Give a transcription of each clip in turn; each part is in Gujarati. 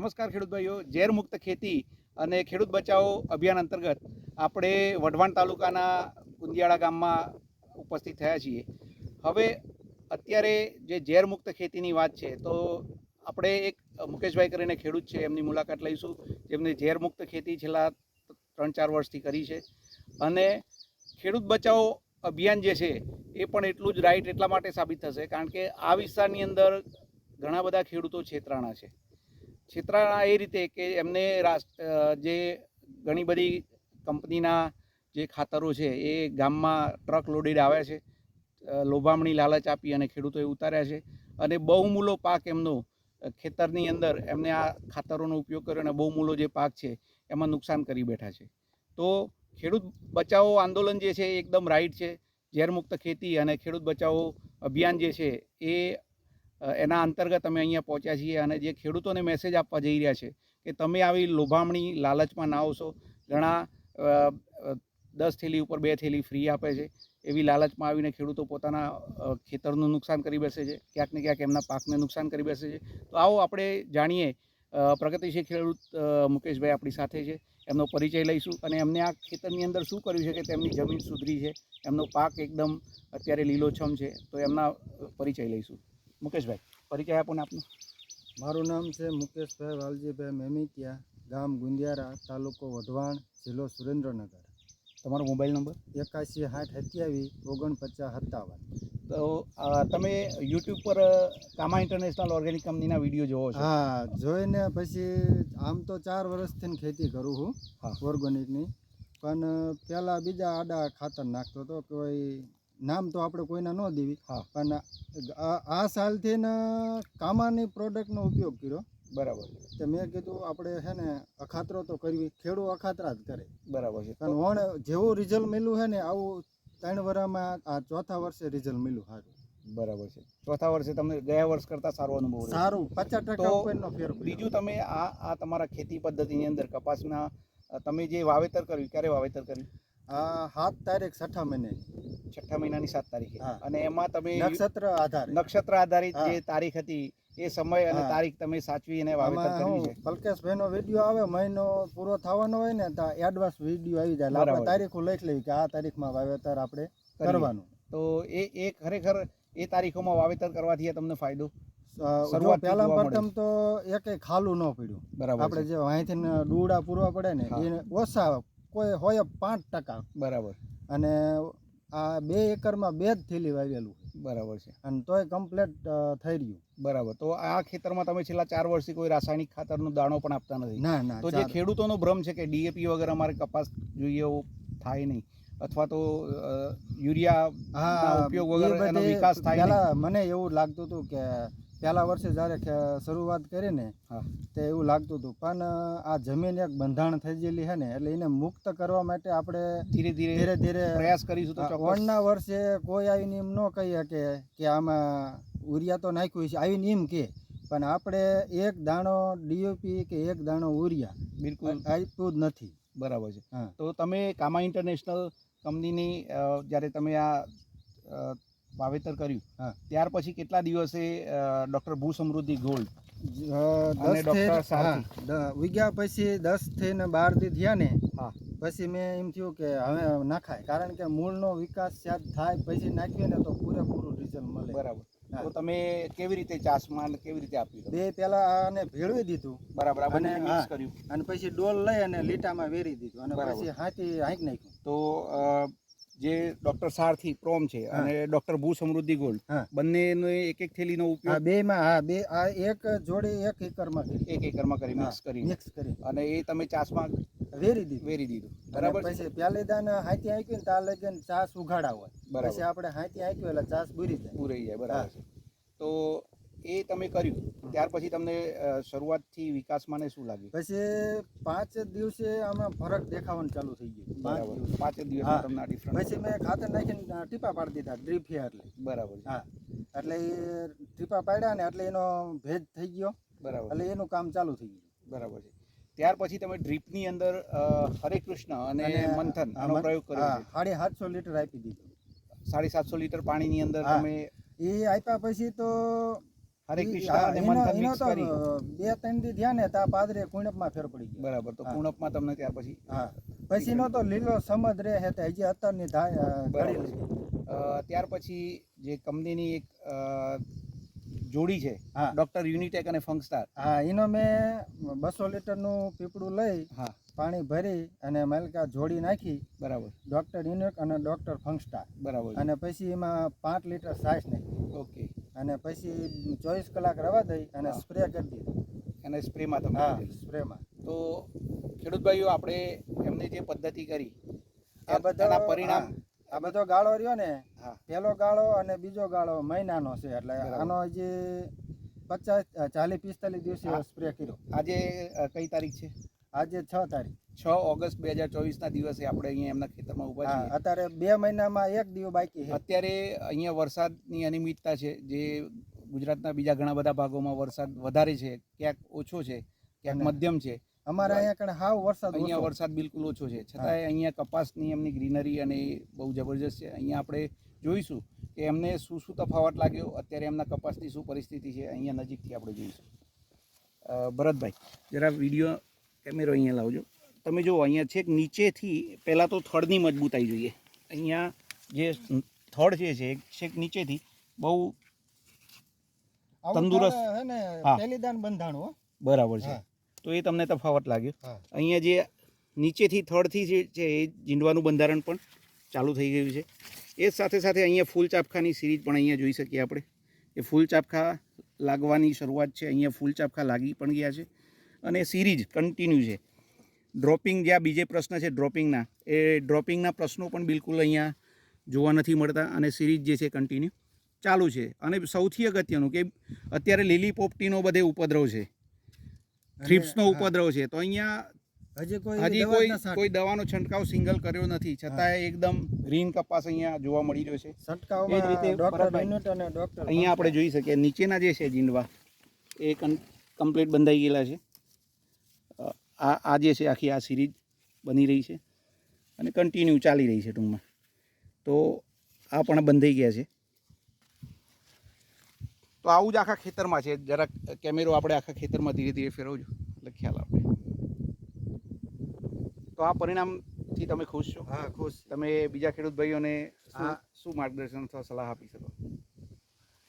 નમસ્કાર ખેડૂત ભાઈઓ, ઝેર મુક્ત ખેતી અને ખેડૂત બચાવો અભિયાન અંતર્ગત આપણે વઢવાણ તાલુકાના કુંદિયાળા ગામમાં ઉપસ્થિત થયા છીએ. હવે અત્યારે જે ઝેર મુક્ત ખેતીની વાત છે, તો આપણે એક મુકેશભાઈ કરીને ખેડૂત છે, એમની મુલાકાત લઈશું. જેમને ઝેર મુક્ત ખેતી છેલ્લા ત્રણ ચાર વર્ષથી કરી છે. અને ખેડૂત બચાવો અભિયાન જે છે, એ પણ એટલું જ રાઈટ એટલા માટે સાબિત થશે, કારણ કે આ વિસ્તારની અંદર ઘણા બધા ખેડૂતો છેતરાણા છે. છેતરાણા એ રીતે કે એમને જે ઘણી બધી કંપનીના જે ખાતરો છે એ ગામમાં ટ્રક લોડેડ આવ્યા છે લોભામણી લાલચ આપી અને ખેડૂતોએ ઉતાર્યા છે અને બહુમૂલો પાક એમનો ખેતરની અંદર એમને આ ખાતરોનો ઉપયોગ કર્યો અને બહુમૂલો જે પાક છે એમાં નુકસાન કરી બેઠા છે. તો ખેડૂત બચાવો આંદોલન જે છે એ એકદમ રાઈટ છે, ઝેરમુક્ત ખેતી અને ખેડૂત બચાવો અભિયાન જે છે એ એના અંતર્ગત અમે અહીંયા પહોંચ્યા છીએ અને જે ખેડૂતોને મેસેજ આપવા જઈ રહ્યા છે કે તમે આવી લોભામણી લાલચમાં ના આવશો. ઘણા દસ થેલી ઉપર બે થેલી ફ્રી આપે છે. એવી લાલચમાં આવીને ખેડૂતો પોતાના ખેતરનું નુકસાન કરી બેસે છે. ક્યાંક ને ક્યાંક એમના પાકને નુકસાન કરી બેસે છે. તો આવો આપણે જાણીએ પ્રગતિશીલ ખેડૂત મુકેશભાઈ આપણી સાથે છે. એમનો પરિચય લઈશું અને એમને આ ખેતરની અંદર શું કર્યું છે કે તેમની જમીન સુધરી છે. એમનો પાક એકદમ અત્યારે લીલોછમ છે. તો એમના પરિચય લઈશું. મુકેશભાઈ પરિચય આપો ને આપનો? મારું નામ છે મુકેશભાઈ વાલજીભાઈ મેમિકિયા ગામ ગુંદિયારા તાલુકો વઢવાણ જિલ્લો સુરેન્દ્રનગર. તમારો મોબાઈલ નંબર? એકાશી સાઠ સત્યાવીસ ઓગણપચાસ સત્તાવન. તો તમે યુટ્યુબ પર કામા ઇન્ટરનેશનલ ઓર્ગેનિક કંપનીના વીડિયો જોવો છો. હા જોઈને પછી આમ તો ચાર વર્ષથી ખેતી કરું છું હા. ઓર્ગેનિકની. પણ પહેલાં બીજા આડા ખાતર નાખતો હતો કોઈ નામ તો આપણે કોઈને ન દેવી. પણ આ સાલથી ને કામાની પ્રોડક્ટનો ઉપયોગ કર્યો. બરાબર તો મેં કીધું આપણે છે ને અખાતરો તો કરવી. ખેડૂ અખાતરા જ કરે. બરાબર છે. પણ વણ જેવું રિઝલ્ટ મળ્યું છે ને આવું ત્રણ વર્ષમાં આ ચોથા વર્ષે રિઝલ્ટ મળ્યું સારું. બરાબર છે. ચોથા વર્ષે તમે ગયા વર્ષ કરતાં સારો અનુભવ સારું. પચાસ ટકા ફેર બીજું તમે આ આ તમારા ખેતી પદ્ધતિની અંદર કપાસના તમે જે વાવેતર કર્યું ક્યારે વાવેતર કર્યું? આ સાત તારીખ છઠ્ઠા મહિને. છઠ્ઠા મહિનાની સાત તારીખે. અને એમાં તમે નક્ષત્ર આધાર નક્ષત્ર આધારિત જે તારીખ હતી એ સમય અને તારીખ તમે સાચવી અને વાવેતર આમાં છે. હું છે પલકેશભાઈનો વીડિયો આવે મહિનો પૂરો થવાનો હોય ને તો એડવાન્સ વીડિયો આવી જાય. આપણે તારીખો લખી લેવી કે આ તારીખમાં વાવેતર આપણે કરવાનું. તો એ એ ખરેખર એ તારીખોમાં વાવેતર કરવાથી તમને ફાયદો? જો પહેલા પ્રથમ તો એકે ખાલું ન પડ્યું. બરાબર આપણે જે અહીંથી ડૂડા પૂરવા પડે ને. એ ઓછા કોઈ હોય પાંચ ટકા. બરાબર. અને આ બે એકરમાં બે જ થેલી વાવેલું બરાબર છે. અને તોય કમ્પ્લેટ થઈ રહ્યું. બરાબર. તો આ ખેતરમાં તમે છેલ્લા ચાર વર્ષથી કોઈ રાસાયણિક ખાતરનો દાણો પણ આપતા નથી. ના ના તો જે ખેડૂતોનો ભ્રમ છે કે ડીએપી વગર અમારે કપાસ જોઈએ એવું થાય નહીં અથવા તો યુરિયા ઉપયોગ વગર એનો વિકાસ થાય મને એવું લાગતું હતું કે પહેલા વર્ષે જ્યારે શરૂઆત કરી ને તે એવું લાગતું હતું. પણ આ જમીન એક બંધાણ થઈ ગયેલી છે ને એટલે એને મુક્ત કરવા માટે આપણે ધીરે ધીરે ધીરે ધીરે પ્રયાસ કરીશું તો ઓણના વર્ષે કોઈ આવીને એમ ન કહી શકે કે આમાં ઉરિયા તો નાખ્યું છે આવીને એમ કે પણ આપણે એક દાણો ડીઓપી કે એક દાણો ઉરિયા બિલકુલ. આપ્યું જ નથી. બરાબર છે. તો તમે કામા ઇન્ટરનેશનલ કંપનીની જ્યારે તમે આ વાવેતર કર્યું. હા. ત્યાર પછી કેટલા દિવસે ડૉક્ટર ભૂ સમૃદ્ધિ ગોલ્ડ દસ ઉગ્યા પછી દસ થઈને બાર દી થયા ને હા. પછી મેં એમ થયું કે હવે નાખાય કારણ કે મૂળનો વિકાસ શાયદ થાય પછી નાખીએ ને તો પૂરેપૂરું રિઝલ્ટ મળે. બરાબર. તો તમે કેવી રીતે ચાસમાં કેવી રીતે આપ્યું? બે પેલા આને ભેળવી દીધું. બરાબર અને મિક્સ કર્યું. અને પછી ડોલ લઈ અને લીટામાં વેરી દીધું. અને પછી હાથી હાંક નાખ્યું. તો જે ડૉક્ટર સારથી પ્રોમ છે અને ડૉક્ટર ભૂ સમૃદ્ધિ ગોલ્ડ. બંનેનો એક એક થેલીનો ઉપયોગ બે માં હા બે આ એક જોડે એક એકરમાં કરી. એક એકરમાં કરી મિક્સ કરી. મિક્સ કરી. અને એ તમે ચાસમાં વેરી દીધું. વેરી દીધું. બરાબર છે? પછી પહેલી દાન હાથી હાંક્યું ને ત્યાં લગીને ચાસ ઉઘાડા હોય. પછી આપણે હાથી આંક્યું એટલે ચાસ બુરી જાય. બુરી જાય બરાબર છે. તો એ તમે કર્યું. ત્યાર પછી તમને શરૂઆતથી વિકાસમાં શું લાગ્યું? પછી પાંચ દિવસે આમાં ફરક દેખાવાનું ચાલુ થઈ ગયું. બરાબર. પાંચ દિવસ તમને ડિફરન્સ પછી મેં ખાતર નાખીને ટીપા પાડી દીધા ડ્રીપ એટલે. બરાબર. હા. એટલે એ ટીપા પાડ્યા ને એટલે એનો ભેજ થઈ ગયો. બરાબર. એટલે એનું કામ ચાલુ થઈ ગયું. બરાબર છે. ત્યાર પછી તમે ડ્રીપની અંદર હરે કૃષ્ણ અને મંથન આનો પ્રયોગ કર્યો સાડી સાતસો લીટર આપી દીધું. સાડી સાતસો લીટર પાણીની અંદર. તમે એ આપ્યા પછી તો હરે કૃષ્ણ અને મંથન મિક્સ કરી. બે ત્રણ દી થયા ને તા પાદરે કુણપમાં ફેર પડી ગયો. બરાબર તો હા. કુણપમાં તમને ત્યાર પછી હા. પછીનો તો લીલો સમજ રહે છે તે હજી અત્યારની ધા અ, બરાબર ઘડી લીધી. અ, ત્યાર પછી જે કંપનીની એક જોડી છે હા. ડોક્ટર યુનિટેક અને ફંગસ્ટાર. હા એનો મેં બસો લીટરનું પીપળું લઈ હા. પાણી ભરી અને મલકા જોડી નાખી. બરાબર. ડોક્ટર યુનિક અને ડોક્ટર ફંગસ્ટાર. બરાબર. અને પછી એમાં પાંચ લીટર સાસ નાખી. ઓકે. અને પછી ચોવીસ કલાક રવા દઈ અને સ્પ્રે કરી દીધી. અને સ્પ્રેમાં તમે હા સ્પ્રેમાં. તો ખેડૂત ભાઈઓ આપણે એમને જે પદ્ધતિ કરી આ બધા પરિણામ આ બધો ગાળો રહ્યો ને હા. પહેલો ગાળો અને બીજો ગાળો મહિનાનો છે એટલે આનો જે પચાસ ચાલીસ પિસ્તાલીસ દિવસે સ્પ્રે કર્યો. આજે કઈ તારીખ છે? આજે છ તારીખ. છ ઓગસ્ટ બે હજાર ચોવીસના દિવસે આપણે અહીંયા એમના ખેતરમાં ઊભા છે છીએ. અત્યારે બે મહિનામાં એક દિવસ બાકી છે. અત્યારે અહીંયા વરસાદની અનિયમિતતા છે જે ગુજરાતના બીજા ઘણા બધા ભાગોમાં વરસાદ વધારે છે ક્યાંક ઓછો છે ક્યાંક મધ્યમ છે. અમારે અહીંયા કણે હાવ વરસાદ અહીંયા વરસાદ બિલકુલ ઓછો છે. છતાંય અહીંયા કપાસની એમની ગ્રીનરી અને બહુ જબરજસ્ત છે. અહીંયા આપણે જોઈશું કે એમને શું શું તફાવત લાગ્યો અત્યારે એમના કપાસની શું પરિસ્થિતિ છે અહીંયા નજીકથી આપણે જોઈશું. ભરતભાઈ જરા વીડિયો કેમેરો અહીંયા લાવજો. તમે જુઓ અહીંયા છેક નીચેથી પહેલાં તો થડની મજબૂતાઈ જોઈએ. અહીંયા જે થડ જે છે છેક નીચેથી બહુ તંદુરસ્ત. થડે હે ને હા. હો. બરાબર છે. તો એ તમને તફાવત લાગ્યો. અહીંયા જે નીચેથી થડથી જે છે એ જીંડવાનું બંધારણ પણ ચાલુ થઈ ગયું છે. એ સાથે સાથે અહીંયા ફૂલ ચાપખાની સિરીઝ પણ અહીંયા જોઈ શકીએ આપણે. એ ફૂલ ચાપખા લાગવાની શરૂઆત છે. અહીંયા ફૂલ ચાપખા લાગી પણ ગયા છે. અને સિરીઝ કન્ટિન્યુ છે. ડ્રોપિંગ જ્યાં બીજે પ્રશ્ન છે ડ્રોપિંગના એ ડ્રોપિંગના પ્રશ્નો પણ બિલકુલ અહીંયા જોવા નથી મળતા અને સિરીઝ જે છે કન્ટિન્યુ ચાલુ છે. અને સૌથી અગત્યનું કે અત્યારે લીલી પોપટીનો બધે ઉપદ્રવ છે. થ્રિપ્સનો ઉપદ્રવ છે. તો અહીંયા હજી કોઈ હજી કોઈ કોઈ દવાનો છંટકાવ સિંગલ કર્યો નથી. છતાંય એકદમ ગ્રીન કપાસ અહીંયા જોવા મળી રહ્યો છે. છંટકાવમાં રીતે ડોક્ટર અહીંયા આપણે જોઈ શકીએ. નીચેના જે છે જીંડવા એ કમ્પ્લીટ બંધાઈ ગયેલા છે. આ આ જે છે આખી આ સિરીઝ બની રહી છે અને કન્ટિન્યુ ચાલી રહી છે ટૂંકમાં. તો આ પણ બંધાઈ ગયા છે. તો આવું જ આખા ખેતરમાં છે. જરાક કેમેરો આપણે આખા ખેતરમાં ધીરે ધીરે ફેરવજો. એટલે ખ્યાલ આપણે તો આ પરિણામથી તમે ખુશ છો? હા ખુશ. તમે બીજા ખેડૂત ભાઈઓને શું શું માર્ગદર્શન અથવા સલાહ આપી શકો?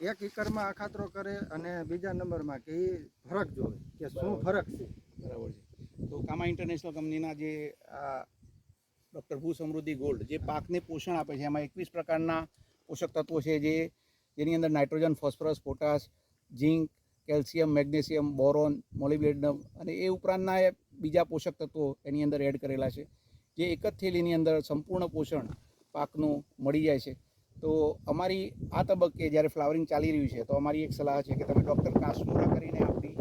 એક એકરમાં અખાતરો કરે અને બીજા નંબરમાં કે એ ફરક જોવે કે શું ફરક છે. બરાબર છે. તો કામા ઇન્ટરનેશનલ કંપનીના જે, આ ડૉક્ટર ભૂ સમૃદ્ધિ ગોલ્ડ જે પાકને પોષણ આપે છે, એમાં એકવીસ પ્રકારના પોષક તત્વો છે જે, જેની અંદર nitrogen phosphorus potash zinc calcium magnesium boron molybdenum અને એ ઉપરાંતના બીજા પોષક તત્વો એની અંદર એડ કરેલા છે. જે એક જ થેલીની અંદર સંપૂર્ણ પોષણ પાકનું મળી જાય છે. તો અમારી આ તબક્કે જ્યારે ફ્લાવરિંગ ચાલી રહ્યું છે, તો અમારી એક સલાહ છે કે તમે ડૉક્ટર કાશ્મોરા કરીને આપણી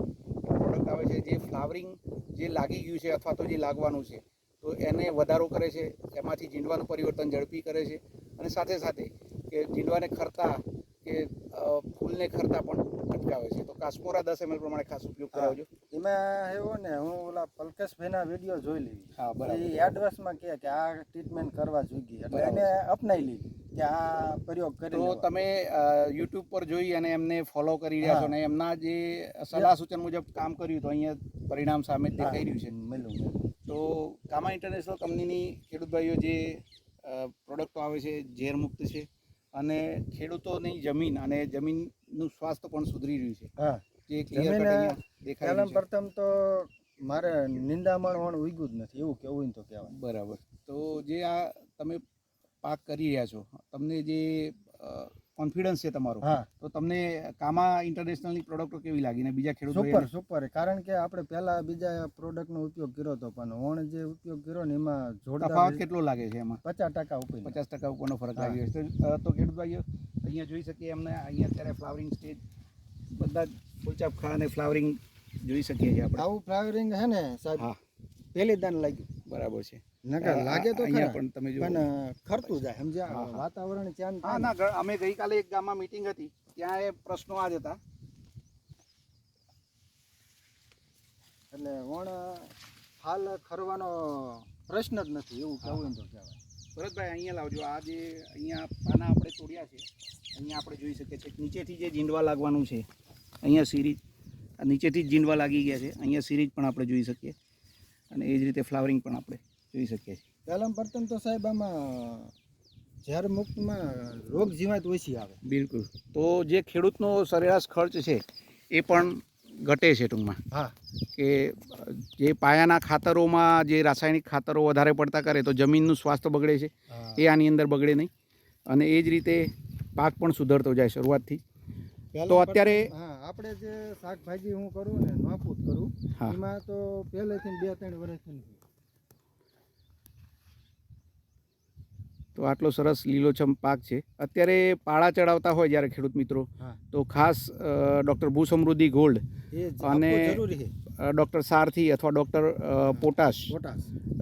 પ્રોડક્ટ આવે છે જે ફ્લાવરિંગ જે લાગી ગયું છે અથવા તો જે લાગવાનું છે તો એને વધારો કરે છે એમાંથી જીંડવાનું પરિવર્તન ઝડપી કરે છે અને સાથે સાથે કે જીંડવાને ખરતા કે ફૂલને ખરતા પણ અટકાવે છે. તો કાસ્મોરા દસ એમએલ પ્રમાણે ખાસ ઉપયોગ કરાવજો. એમાં એવો ને હું ઓલા પલકેશભાઈના વીડિયો જોઈ લીધી. હા એ એડવાન્સમાં કહે કે આ ટ્રીટમેન્ટ કરવા જોઈએ. એટલે એને અપનાવી લીધી. કે આ પ્રયોગ કરી તો તમે યુટ્યુબ પર જોઈ અને એમને ફોલો કરી રહ્યા છો ને એમના જે સલાહ સૂચન મુજબ કામ કર્યું તો અહીંયા પરિણામ સામે દેખાઈ રહ્યું છે. મળ્યું. તો કામા ઇન્ટરનેશનલ કંપનીની ખેડૂત ભાઈઓ જે પ્રોડક્ટો આવે છે ઝેરમુક્ત છે અને ખેડૂતોની જમીન અને જમીનનું સ્વાસ્થ્ય પણ સુધરી રહ્યું છે. હા. જે ક્લિયર છે. પ્રથમ તો મારે નિંદામણ વણ ઉગ્યું જ નથી એવું કેવું તો કહેવાય. બરાબર. તો જે આ તમે પાક કરી રહ્યા છો. તમને જે કોન્ફિડન્સ છે તમારો તો તમને કામા ઇન્ટરનેશનલની પ્રોડક્ટો કેવી લાગી? ને બીજા ખેડૂતો સુપર? સુપર કારણ કે આપણે પહેલા બીજા પ્રોડક્ટનો ઉપયોગ કર્યો હતો પણ ઓણ જે ઉપયોગ કર્યો ને એમાં જોડા તફાવત કેટલો લાગે છે એમાં? પચાસ ટકા ઉપર પચાસ ટકા ઉપરનો ફરક લાગ્યો છે તો, ખેડૂત ભાઈઓ અહીંયા જોઈ શકીએ એમને અહીંયા અત્યારે ફ્લાવરિંગ સ્ટેજ બધા ફૂલચાપ ખા અને ફ્લાવરિંગ જોઈ શકીએ છીએ આપણે. આવું ફ્લાવરિંગ હે ને સાહેબ પહેલી દાન લાગ્યું. બરાબર છે. નકર લાગે તો અહીંયા ખરા. પણ તમે જો પણ ખરતું જાય સમજ્યા. વાતાવરણ ચેન્જ હા ના અમે ગઈકાલે એક ગામમાં મીટિંગ હતી. ત્યાં એ પ્રશ્નો આ જ હતા. એટલે વણ હાલ ખરવાનો પ્રશ્ન જ નથી એવું કહેવું તો કહેવાય. ભરતભાઈ અહીંયા લાવજો. આ જે અહીંયા પાના આપણે તોડ્યા છે અહીંયા આપણે જોઈ શકીએ છીએ. નીચેથી જે જીંડવા લાગવાનું છે અહીંયા સિરીજ આ નીચેથી જ જીંડવા લાગી ગયા છે. અહીંયા સિરીજ પણ આપણે જોઈ શકીએ. અને એ જ રીતે ફ્લાવરિંગ પણ આપણે જોઈ શકીએ છીએ પહેલાં પ્રથમ તો સાહેબ આમાં ઝેર મુક્તમાં રોગ જીવાત ઓછી આવે. બિલકુલ. તો જે ખેડૂતનો સરેરાશ ખર્ચ છે એ પણ ઘટે છે ટૂંકમાં. હા. કે જે પાયાના ખાતરોમાં જે રાસાયણિક ખાતરો વધારે પડતા કરે તો જમીનનું સ્વાસ્થ્ય બગડે છે. એ આની અંદર બગડે નહીં. અને એ જ રીતે પાક પણ સુધરતો જાય શરૂઆતથી. તો અત્યારે- હા આપણે જે શાકભાજી હું કરું ને નાપૂત કરું એમાં તો પહેલેથી બે ત્રણ વર્ષથી તો આટલો સરસ લીલોછમ પાક છે. અત્યારે પાળા ચડાવતા હોય જ્યારે ખેડૂત મિત્રો તો ખાસ ડૉક્ટર ભૂ સમૃદ્ધિ ગોલ્ડ અને- ડૉક્ટર સારથી અથવા ડૉક્ટર પોટાશ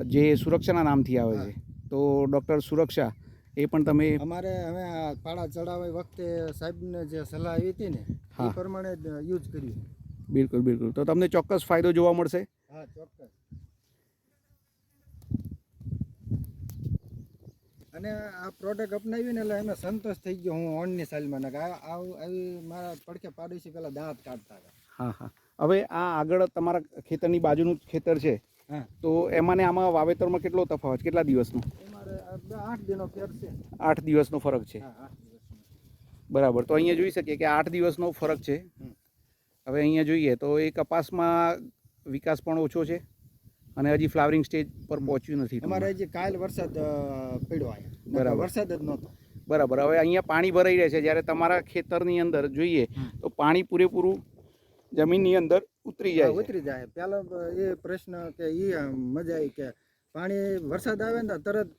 જે સુરક્ષાના નામથી આવે છે. તો ડૉક્ટર સુરક્ષા એ પણ તમે અમારે હવે પાળા ચડાવવા વખતે સાહેબને જે સલાહ આવી હતી ને એ. પ્રમાણે યુઝ કર્યું. બિલકુલ બિલકુલ. તો તમને ચોક્કસ ફાયદો જોવા મળશે. હા ચોક્કસ. અને આ પ્રોડક્ટ અપનાવીને એટલે એમને સંતોષ થઈ ગયો હું ઓણની સાલમાં. ને કે આ આવી મારા પડખે પાડોશી પેલા દાંત કાઢતા હતા. હા હા. હવે આ આગળ તમારા ખેતરની બાજુનું ખેતર છે હા. તો એમાં ને આમાં વાવેતરમાં કેટલો તફાવત? કેટલા દિવસનો? આઠ દિનો ફેર છે. આઠ દિવસનો ફરક છે. બરાબર. તો અહીંયા જોઈ શકીએ કે આઠ દિવસનો ફરક છે. હવે અહીંયા જોઈએ તો એ કપાસમાં વિકાસ પણ ઓછો છે. અને હજી ફ્લાવરિંગ સ્ટેજ પર પહોંચ્યું નથી અમારે જે કાલ વરસાદ પડ્યો બરાબર. વરસાદ જ નહોતો. બરાબર. હવે અહીંયા પાણી ભરાઈ રહે છે. જ્યારે તમારા ખેતરની અંદર જોઈએ તો પાણી પૂરેપૂરું જમીનની અંદર ઉતરી જાય ઉતરી જાય. પહેલા એ પ્રશ્ન કે એ મજા આવી કે પાણી વરસાદ આવે ને તરત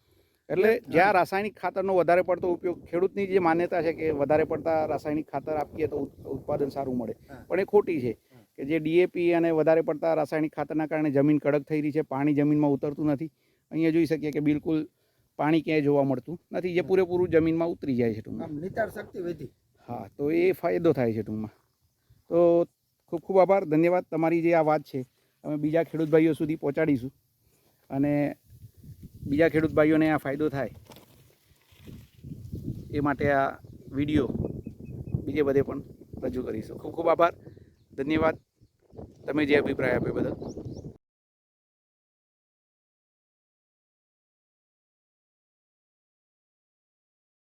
એટલે જ્યાં રાસાયણિક ખાતરનો વધારે પડતો ઉપયોગ ખેડૂતની જે માન્યતા છે કે વધારે પડતા રાસાયણિક ખાતર આપીએ તો ઉત્પાદન સારું મળે. પણ એ ખોટી છે. કે જે ડીએપી અને વધારે પડતા રાસાયણિક ખાતરના કારણે જમીન કડક થઈ રહી છે પાણી જમીનમાં ઉતરતું નથી. અહીંયા જોઈ શકીએ કે બિલકુલ પાણી ક્યાંય જોવા મળતું નથી જે પૂરેપૂરું જમીનમાં ઉતરી જાય છે ટૂંકમાં. નિતાર શક્તિ વધી. હા તો એ ફાયદો થાય છે ટૂંકમાં. તો ખૂબ ખૂબ આભાર ધન્યવાદ તમારી જે આ વાત છે. અમે બીજા ખેડૂત ભાઈઓ સુધી પહોંચાડીશું. અને બીજા ખેડૂત ભાઈઓને આ ફાયદો થાય એ માટે આ વીડિયો બીજે બધે પણ રજૂ કરીશું. ખૂબ ખૂબ આભાર ધન્યવાદ. તમે જે અભિપ્રાય આપ્યો બદલ.